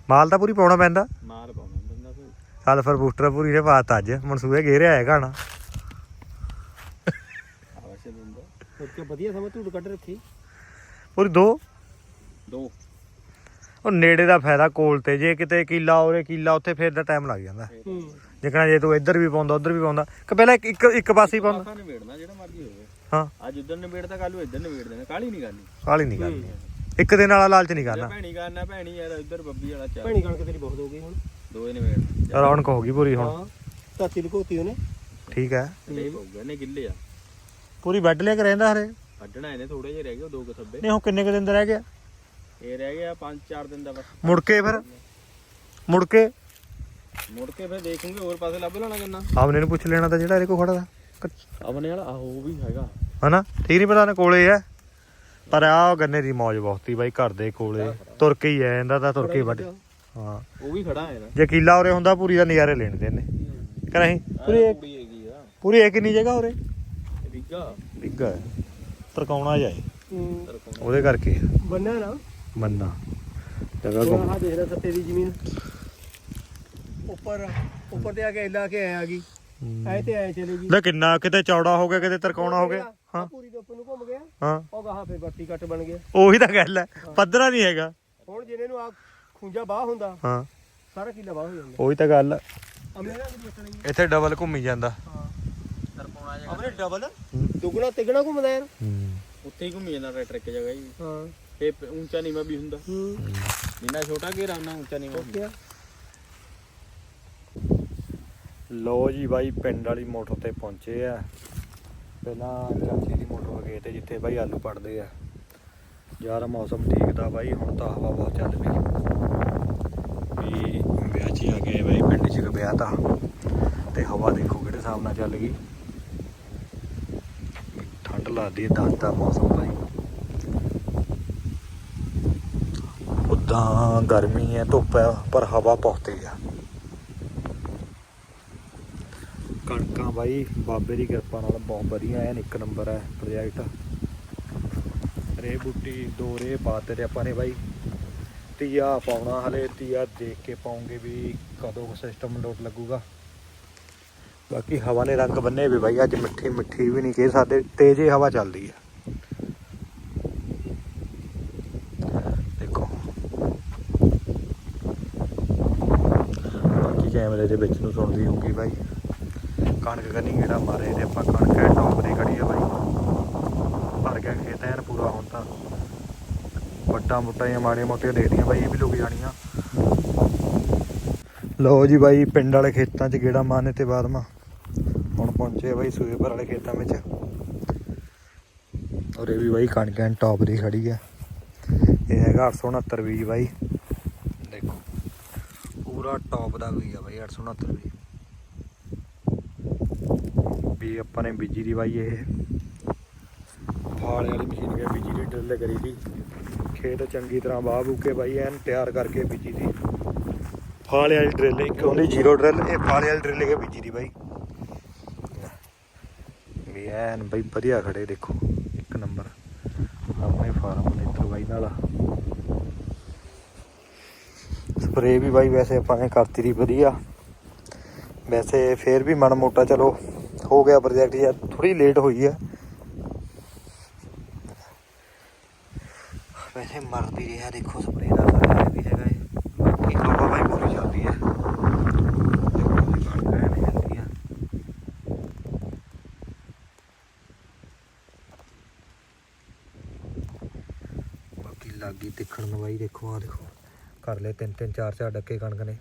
ਮਾਲ ਤਾਂ ਪੂਰੀ ਪਾਉਣਾ ਪੈਂਦਾ। ਮਾਲ ਪਾਉਣਾ ਬੰਦਾ ਫਿਰ ਸਲਫਰ ਬੂਸਟਰ ਪੂਰੀ ਨੇ ਬਾਤ ਅੱਜ। ਮਨਸੂਬੇ ਘੇਰਿਆ ਹੈ ਗਾਣਾ ਆਵਾਸ਼ ਦਿੰਦਾ। ਉੱਤੇ ਵਧੀਆ ਸਮਾਂ ਧੂੜ ਕੱਢ ਰੱਖੀ। ਪੂਰੀ ਦੋ। ਦੋ। ਉਹ ਨੇੜੇ ਦਾ ਫਾਇਦਾ ਕੋਲ ਤੇ ਜੇ ਕਿਤੇ ਕੀਲਾ ਉਰੇ ਕੀਲਾ ਉੱਥੇ ਫੇਰ ਦਾ ਟਾਈਮ ਲੱਗ ਜਾਂਦਾ। ਹੂੰ। ਜਿਕਣਾ ਜੇ ਤੂੰ ਇੱਧਰ ਵੀ ਪਾਉਂਦਾ ਉੱਧਰ ਵੀ ਪਾਉਂਦਾ ਕਿ ਪਹਿਲਾਂ ਇੱਕ ਇੱਕ- ਇੱਕ ਪਾਸੇ ਹੀ ਪਾਉਂਦਾ। ਪਾਸਾ ਨਿਬੇੜਨਾ ਜਿਹੜਾ ਮਰਜ਼ੀ ਹੋਵੇ। ਹਾਂ। ਅੱਜ ਉਧਰ ਨਿਬੇੜਦਾ ਕੱਲ ਨੂੰ ਇੱਧਰ ਨਿਬੇੜ ਦੇਣਾ ਕਾਲੀ ਨਹੀਂ ਕਰਨੀ। ਕਾਲੀ ਨਹੀਂ ਕਰਨੀ। ਇੱਕ ਦਿਨ ਵਾਲਾ ਲਾਲਚ ਨਹੀਂ ਕਰਨਾ। ਭੈਣੀ ਕਰਨਾ ਭੈਣੀ ਯਾਰ ਇੱਧਰ ਬੱਬੀ ਵਾਲਾ ਚੱਲ। ਭੈਣੀ ਕਣਕ ਤੇਰੀ ਬਹੁਤ ਹੋ ਗਈ ਹੁਣ। ਦੋਏ ਨਿਬੇੜ ਰੌਣਕ ਹੋ ਗਈ ਪੂਰੀ ਹੁਣ। ਹਾਂ ਧਰਤੀ ਲੁਕੋਤੀ ਉਹਨੇ। ਠੀਕ ਹੈ। ਲੈ ਪਊਗਾ ਨੇ ਗਿੱਲੇ ਆ। ਪੂਰੀ ਵੱਢ ਲਿਆ ਕਿ ਰਹਿੰਦਾ ਹਰੇ। ਕੱਢਣਾ ਇਹਨੇ ਥੋੜੇ ਜਿਹੇ ਰਹਿ ਗਏ ਉਹ ਦੋ ਕਸੱਬੇ ਨਹੀਂ ਹੁਣ ਕਿੰਨੇ ਕੁ ਦਿਨ ਦਾ ਰਹਿ ਗਿਆ? ਇਹ ਰਹਿ ਗਿਆ 5-4 ਦਿਨ ਦਾ ਬਸ। ਮੁੜ ਕੇ ਫਿਰ? ਮੁੜ ਕੇ? ਮੁੜ ਕੇ ਫਿਰ ਦੇਖੂਗੇ ਹੋਰ ਪਾਸੇ ਲੱਭ ਲੈਣਾ ਕਿੰਨਾ। ਆਮਨੇ ਨੂੰ ਪੁੱਛ ਲੈਣਾ ਤਾਂ ਜਿਹੜਾ ਇਹਦੇ ਕੋਲ ਖੜਾ ਦਾ ਆਪਣੇ ਵਾਲਾ ਆਹੋ ਉਹ ਵੀ ਹੈਗਾ। ਹਨਾ? ਠੀਕ ਨਹੀਂ ਪਤਾ ਨਾ ਕੋਲੇ ਆ। ਪਰ ਆ ਗੰਨੇ ਦੀ ਮੌਜ ਬਹੁਤ ਬਾਈ ਘਰ ਦੇ ਕੋਲੇ। ਤੁਰ ਕੇ ਹੀ ਆ ਜਾਂਦਾ ਤਾਂ ਤੁਰ ਕੇ ਵੱਢ। ਹਾਂ। ਉਹ ਵੀ ਖੜਾ ਹੈ ਨਾ। ਜੇ ਕੀਲਾ ਉਰੇ ਹੁੰਦਾ ਪੂਰੀ ਦਾ ਨਜ਼ਾਰੇ ਲੈਣ ਦੇ ਨੇ ਕਿ ਨਹੀਂ? ਪੂਰੀ ਇੱਕ- ਕੁੜੀ ਹੈਗੀ ਆ। ਪੂਰੀ ਇਹ ਕਿੰਨੀ ਜਗ੍ਹਾ ਉਰੇ? ਵਿਗਾ ਬਿੱਗਾ ਹੈ। ਤਰਕਾਉਣਾ ਜਾਏ ਉਹਦੇ ਕਰਕੇ। ਬੰਨਿਆ ਨਾ। ਮੰਨਾ ਜਗ੍ਹਾ ਹੁਣ ਘੁੰਮ ਆਹ ਦੇਖ ਲੈ ਸੱਤੇ ਦੀ ਜ਼ਮੀਨ। ਉੱਪਰ ਉੱਪਰ ਤੇ ਆ ਕੇ ਲਾ ਕੇ ਆਇਆ ਗਈ ਐ ਤੇ ਐ ਚਲੇਗੀ ਲੈ ਕਿੰਨਾ ਕਿਤੇ ਚੌੜਾ ਹੋ ਗਿਆ ਕਿਤੇ ਤਰਕਾਉਣਾ ਹੋ ਗਿਆ। ਹਾਂ। ਪੂਰੀ ਦੇ ਉੱਪਰ ਨੂੰ ਘੁੰਮ ਗਿਆ। ਹਾਂ। ਉਹ ਗਾਹਾਂ ਫੇਰ ਬੱਤੀ ਕੱਟ ਬਣ ਗਿਆ। ਉਹੀ ਤਾਂ ਗੱਲ ਹੈ। ਪੱਧਰਾ ਨਹੀਂ ਹੈਗਾ। ਹੁਣ ਜਿਹਨੇ ਨੂੰ ਆ ਖੁੰਜਾ ਬਾਹ ਹੁੰਦਾ ਹਾਂ। ਸਾਰਾ ਕਿੱਲਾ ਬਾਹ ਹੋ ਜਾਂਦਾ। ਉਹੀ ਤਾਂ ਗੱਲ ਇੱਥੇ ਡਬਲ ਘੁੰਮੀ ਜਾਂਦਾ। ਹਾਂ। ਤਰਪਾਉਣਾ ਜਿਹਾ ਅਮਨੇ ਡਬਲ ਦੁਗਣਾ ਤਿਗਣਾ ਘੁੰਮਦਾ ਯਾਰ। ਉੱਥੇ ਹੀ ਘੁੰਮੀ ਜਾਂਦਾ ਟਰੈਕਟਰ ਇੱਕ ਜਗ੍ਹਾ ਹੀ। ਹਾਂ। ਤੇ ਪ- ਉੱਚਾ ਨੀਵਾ ਵੀ ਹੁੰਦਾ। ਹੂੰ ਜਿੰਨਾ ਛੋਟਾ ਘੇਰਾ ਉਹਨਾਂ ਉੱਚਾ ਨੀਵਾ ਹੁੰਦਾ। ਕਿਆ ਲੋ ਜੀ ਬਾਈ ਪਿੰਡ ਵਾਲੀ ਮੋਟਰ ਤੇ ਪਹੁੰਚੇ ਆ। ਪਹਿਲਾਂ ਚਾਚੀ ਦੀ ਮੋਟਰ ਵਗੇ ਤੇ ਜਿੱਥੇ ਬਾਈ ਆਲੂ ਪੜਦੇ ਆ। ਯਾਰ ਮੌਸਮ ਠੀਕ ਦਾ ਬਾਈ ਹੁਣ ਤਾਂ ਹਵਾ ਬਹੁਤ ਚੱਲ ਪਈ। ਵੀ ਵਿਆਹ 'ਚ ਹੀ ਆ ਗਏ ਬਾਈ ਪਿੰਡ 'ਚ ਇੱਕ ਵਿਆਹ ਤਾਂ। ਤੇ ਹਵਾ ਦੇਖੋ ਕਿਹੜੇ ਹਿਸਾਬ ਨਾਲ ਚੱਲ ਗਈ। ਠੰਡ ਲੱਗਦੀ ਹੈ ਦਸ ਦਾ ਮੌਸਮ ਬਾਈ। ਉਦਾਂ ਗਰਮੀ ਹੈ, ਧੁੱਪ ਹੈ, ਪਰ ਹਵਾ ਬਹੁਤ ਤੇਜ਼ ਆ ਕਣਕਾਂ ਬਾਈ, ਬਾਬੇ ਦੀ ਕਿਰਪਾ ਨਾਲ ਬਹੁਤ ਵਧੀਆ ਐਨ ਇੱਕ ਨੰਬਰ ਹੈ ਪ੍ਰੋਜੈਕਟ ਰੇ ਬੂਟੀ, ਦੋ ਰੇ ਪਾਤੇ ਤੇ ਆਪਾਂ ਨੇ ਬਾਈ, ਤੀਆ ਪਾਉਣਾ ਹਲੇ, ਤੀਆ ਦੇਖ ਕੇ ਪਾਉਂਗੇ ਵੀ ਕਦੋਂ ਸਿਸਟਮ ਲੋਟ ਲੱਗੂਗਾ। ਬਾਕੀ ਹਵਾ ਨੇ ਰੰਗ ਬੰਨੇ ਵੀ ਬਾਈ, ਅੱਜ ਮਿੱਠੀ ਮਿੱਠੀ ਵੀ ਨਹੀਂ ਕਹਿ ਸਕਦੇ ਤੇਜ਼ ਹੀ ਹਵਾ ਚੱਲਦੀ ਹੈ ਦੇਖੋ ਬਾਕੀ ਕੈਮਰੇ ਦੇ ਵਿੱਚ ਨੂੰ ਸੁਣਦੀ ਹੋਊਗੀ ਬਾਈ ਕਣਕ ਕਰਨੀ ਕਿਹੜਾ ਮਾਰੇ ਤੇ ਆਪਾਂ ਕਣਕ ਐ ਟੌਪ ਦੀ ਖੜੀ ਆ ਬਾਈ। ਭਰ ਗਿਆ ਖੇਤ ਐਨ ਪੂਰਾ ਹੁਣ ਤਾਂ। ਵੱਟਾਂ ਮੁੱਟਾਂ ਜਾਂ ਮਾੜੀਆਂ ਮੋਟੀਆਂ ਦੇਖਦੀਆਂ ਬਾਈ, ਇਹ ਵੀ ਲੁਕ ਜਾਣੀਆਂ ਲਓ ਜੀ ਬਾਈ, ਪਿੰਡ ਵਾਲੇ ਖੇਤਾਂ 'ਚ ਗੇੜਾ ਮਾਰਨੇ ਤੇ ਬਾਅਦ ਮਾ। ਹੁਣ ਪਹੁੰਚੇ ਬਾਈ ਸੂਏਪਰ ਵਾਲੇ ਖੇਤਾਂ ਵਿੱਚ। ਔਰ ਇਹ ਵੀ ਬਾਈ ਕਣਕ ਐਨ ਟੌਪ ਦੀ ਖੜੀ ਆ। ਇਹ ਹੈਗਾ 869 ਬੀਜ ਬਾਈ। ਪੂਰਾ ਟੌਪ ਦਾ ਬੀਜ ਆ ਬਾਈ 869 ਬੀਜ ਵੀ। ਆਪਾਂ ਨੇ ਬੀਜੀ ਦੀ ਬਾਈ ਇਹ। ਫਾਲੇ ਵਾਲੀ ਮਸ਼ੀਨ ਕੇ ਬੀਜੀ ਦੀ ਡਰਿੱਲ ਕਰੀ ਦੀ ਖੇਤ ਚੰਗੀ ਤਰ੍ਹਾਂ ਵਾਹ ਬੂ ਕੇ ਬਾਈ ਐਨ ਤਿਆਰ ਕਰਕੇ ਬੀਜੀ ਦੀ ਫਾਲੇ ਵਾਲੀ ਡਰਿੱਲ ਇੱਕ ਹੁੰਦੀ ਜ਼ੀਰੋ ਡਰਿੱਲ ਇਹ ਫਾਲੇ ਵਾਲੀ ਡਰਿੱਲ ਕੇ ਬੀਜੀ ਦੀ ਬਾਈ। ਵੀ ਐਨ ਬਾਈ ਵਧੀਆ ਖੜੇ ਦੇਖੋ, ਇੱਕ ਨੰਬਰ ਆਪਣੇ ਫਾਰਮ ਨੇਤਰ ਬਾਈ ਨਾਲ। ਸਪਰੇ ਵੀ ਬਾਈ ਵੈਸੇ ਆਪਾਂ ਨੇ ਕਰਤੀ ਦੀ ਵਧੀਆ। ਵੈਸੇ ਫੇਰ ਵੀ ਮਨ ਮੋਟਾ ਚਲੋ ਹੋ ਗਿਆ ਪ੍ਰੋਜੈਕਟ ਯਾਰ ਥੋੜੀ ਲੇਟ ਹੋਈ ਹੈ ਵੈਸੇ ਮਰਦੀ ਰਿਹਾ ਦੇਖੋ ਸਪਰੇ ਦਾ ਸਾਰਾ ਵੀ ਹੈਗਾ ਇਹ ਬਾਕੀ ਹਵਾ ਬਾਈ ਪੂਰੀ ਚੱਲਦੀ ਹੈ ਲੱਗੀ ਦੇਖਣ ਨੂੰ ਬਾਈ ਦੇਖੋ ਆ ਦੇਖੋ। ਕਰ ਲੈ ਤਿੰਨ ਤਿੰਨ ਚਾਰ ਚਾਰ ਡੱਕੇ ਕਣਕ ਨੇ।